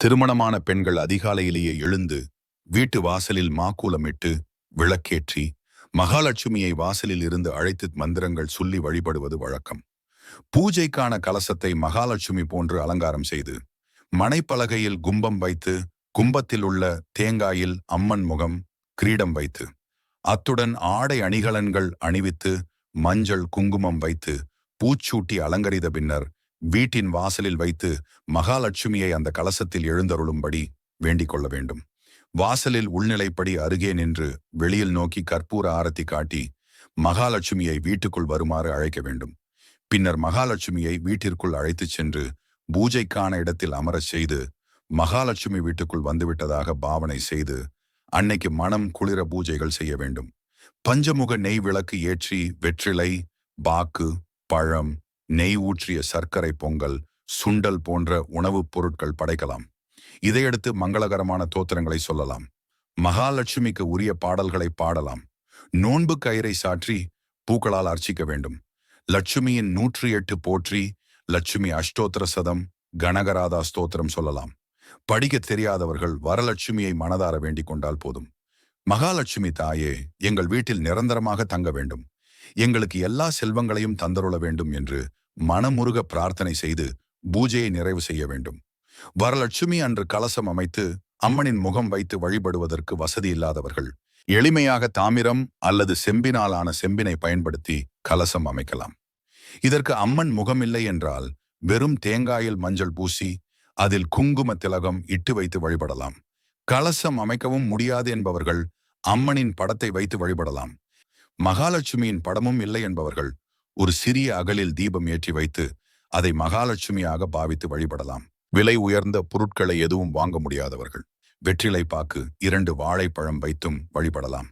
திருமணமான பெண்கள் அதிகாலையிலேயே எழுந்து வீட்டு வாசலில் மாக்கூலமிட்டு விளக்கேற்றி மகாலட்சுமியை வாசலில் இருந்து அழைத்து மந்திரங்கள் சொல்லி வழிபடுவது வழக்கம். பூஜைக்கான கலசத்தை மகாலட்சுமி போன்று அலங்காரம் செய்து மனைப்பலகையில் கும்பம் வைத்து கும்பத்தில் உள்ள தேங்காயில் அம்மன் முகம் கிரீடம் வைத்து அத்துடன் ஆடை அணிகலன்கள் அணிவித்து மஞ்சள் குங்குமம் வைத்து பூச்சூட்டி அலங்கரித்த பின்னர் வீட்டின் வாசலில் வைத்து மகாலட்சுமியை அந்த கலசத்தில் எழுந்தருளும்படி வேண்டிக் கொள்ள வேண்டும். வாசலில் உள்நிலைப்படி அருகே நின்று வெளியில் நோக்கி கற்பூர ஆரத்தி காட்டி மகாலட்சுமியை வீட்டுக்குள் வருமாறு அழைக்க வேண்டும். பின்னர் மகாலட்சுமியை வீட்டிற்குள் அழைத்துச் சென்று பூஜைக்கான இடத்தில் அமரச் செய்து மகாலட்சுமி வீட்டுக்குள் வந்துவிட்டதாக பாவனை செய்து அன்னைக்கு மனம் குளிர பூஜைகள் செய்ய வேண்டும். பஞ்சமுக நெய் விளக்கு ஏற்றி வெற்றிலை பாக்கு பழம் நெய் ஊற்றிய சர்க்கரை பொங்கல் சுண்டல் போன்ற உணவுப் பொருட்கள் படைக்கலாம். இதையடுத்து மங்களகரமான தோத்திரங்களை சொல்லலாம். மகாலட்சுமிக்கு உரிய பாடல்களை பாடலாம். நோன்பு கயிறை சாற்றி பூக்களால் அர்ச்சிக்க வேண்டும். லட்சுமியின் நூற்றி எட்டு போற்றி லட்சுமி அஷ்டோத்திர சதம் கனகராதா ஸ்தோத்திரம் சொல்லலாம். படிக்க தெரியாதவர்கள் வரலட்சுமியை மனதார வேண்டிக் கொண்டால் போதும். மகாலட்சுமி தாயே எங்கள் வீட்டில் நிரந்தரமாக தங்க வேண்டும். எங்களுக்கு எல்லா செல்வங்களையும் தந்தருள வேண்டும் என்று மனமுருக பிரார்த்தனை செய்து பூஜையை நிறைவு செய்ய வேண்டும். வரலட்சுமி அன்று கலசம் அமைத்து அம்மனின் முகம் வைத்து வழிபடுவதற்கு வசதி இல்லாதவர்கள் எளிமையாக தாமிரம் அல்லது செம்பினாலான செம்பினை பயன்படுத்தி கலசம் அமைக்கலாம். இதற்கு அம்மன் முகமில்லை என்றால் வெறும் தேங்காயில் மஞ்சள் பூசி அதில் குங்கும திலகம் இட்டு வைத்து வழிபடலாம். கலசம் அமைக்கவும் முடியாது என்பவர்கள் அம்மனின் படத்தை வைத்து வழிபடலாம். மகாலட்சுமியின் படமும் இல்லை என்பவர்கள் ஒரு சிறிய அகலில் தீபம் ஏற்றி வைத்து அதை மகாலட்சுமியாக பாவித்து வழிபடலாம். விலை உயர்ந்த பொருட்களை எதுவும் வாங்க முடியாதவர்கள். வெற்றிலை பாக்கு இரண்டு வாழைப்பழம் வைத்தும் வழிபடலாம்.